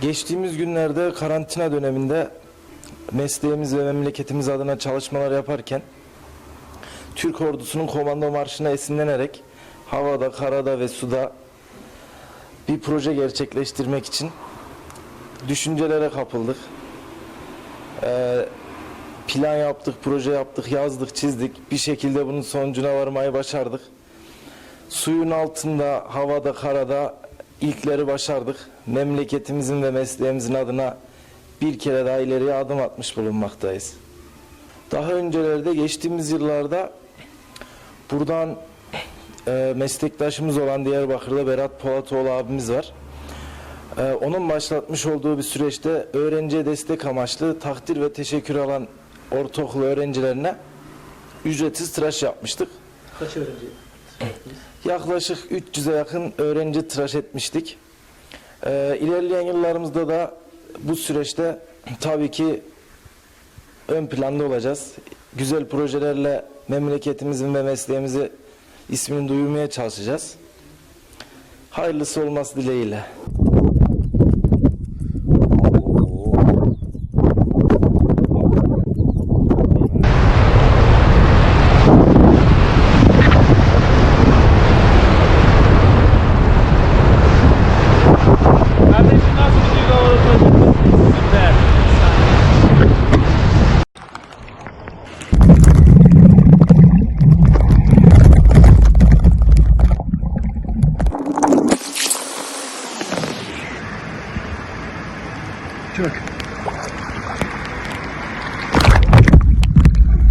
Geçtiğimiz günlerde karantina döneminde mesleğimiz ve memleketimiz adına çalışmalar yaparken Türk ordusunun komando marşına esinlenerek havada, karada ve suda bir proje gerçekleştirmek için düşüncelere kapıldık. Ee, plan yaptık, proje yaptık, yazdık, çizdik. Bir şekilde bunun sonucuna varmayı başardık. Suyun altında, havada, karada ilkleri başardık. Memleketimizin ve mesleğimizin adına bir kere daha ileriye adım atmış bulunmaktayız. Daha öncelerde geçtiğimiz yıllarda buradan e, meslektaşımız olan Diyarbakır'da Berat Polatoğlu abimiz var. E, onun başlatmış olduğu bir süreçte öğrenciye destek amaçlı takdir ve teşekkür alan ortaokul öğrencilerine ücretsiz tıraş yapmıştık. Kaç öğrenci? Yaklaşık 300'e yakın öğrenci tıraş etmiştik. Ee, ilerleyen yıllarımızda da bu süreçte tabii ki ön planda olacağız. Güzel projelerle memleketimizin ve mesleğimizi ismini duyurmaya çalışacağız. Hayırlısı olması dileğiyle. Took.